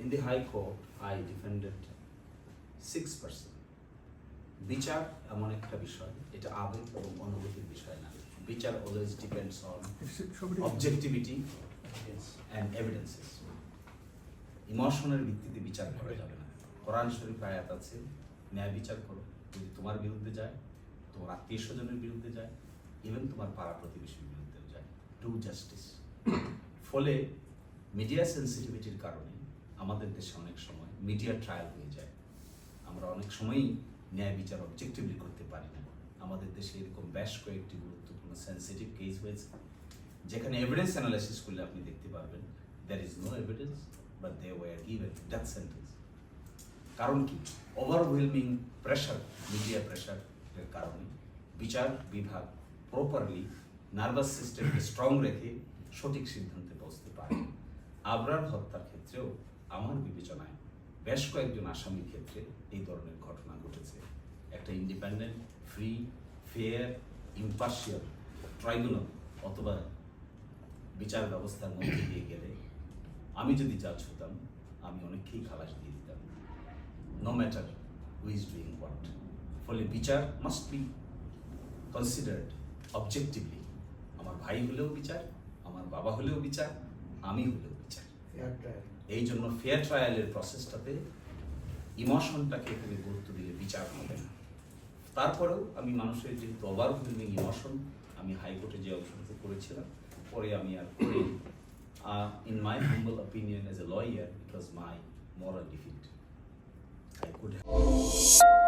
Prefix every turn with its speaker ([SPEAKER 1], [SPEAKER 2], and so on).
[SPEAKER 1] In the High Court, I defended six person. বিচার এমন একটা বিষয় এটা আবেগ এবং অনুভূতির বিষয় না। বিচার always depends on objectivity and evidences ইমোশনের ভিত্তিতে বিচার করা যাবে না। কোরআন শরীফ আয়াত আছে ন্যায় বিচার করো। যদি তোমার বিরুদ্ধে যায় তোমার আত্মীয় স্বজনের বিরুদ্ধে যায় ইভেন তোমার পাড়া প্রতিবেশীর বিরুদ্ধেও যায়। ডু জাস্টিস ফলে মিডিয়া সেন্সিটিভিটির কারণে আমাদের দেশে অনেক সময় মিডিয়া ট্রায়াল হয়ে যায়। আমরা অনেক সময়ই ন্যায় বিচার অবজেক্টিভলি করতে পারি না। আমাদের দেশে এরকম বেশ কয়েকটি গুরুত্বপূর্ণ সেন্সিটিভ কেস হয়েছে, যেখানে এভিডেন্স অ্যানালাইসিস করলে আপনি দেখতে পারবেন there is no evidence but they were given death sentence কারণ কি? ওভারওয়েলমিং প্রেশার মিডিয়া প্রেশারের কারণে বিচার বিভাগ প্রপারলি নার্ভাস সিস্টেমকে স্ট্রং রেখে সঠিক সিদ্ধান্তে আবরার হত্যার ক্ষেত্রেও আমার বিবেচনায় বেশ কয়েকজন আসামির ক্ষেত্রে এই ধরনের ঘটনা ঘটেছে। একটা independent free fair impartial tribunal অথবা বিচার ব্যবস্থার মধ্যে দিয়ে গেলে আমি যদি জাজ হতাম, আমি অনেককেই খালাস দিয়ে দিতাম। No matter who is doing what ফলে বিচার মাস্ট বি কনসিডার্ড অবজেক্টিভলি আমার ভাই হলেও বিচার, আমার বাবা হলেও বিচার, আমি হলেও এই জন্য ফেয়ার ট্রায়ালের প্রসেসটাতে ইমোশনটাকে এখানে গুরুত্ব দিলে বিচার হবে না তারপরেও আমি মানুষের যেহেতু ওভারওয়েলমিং ইমোশন আমি হাইকোর্টে যে অংশটুকু করেছিলাম, পরে আমি আর করি in my humble opinion as a lawyer it was my moral defeat. I.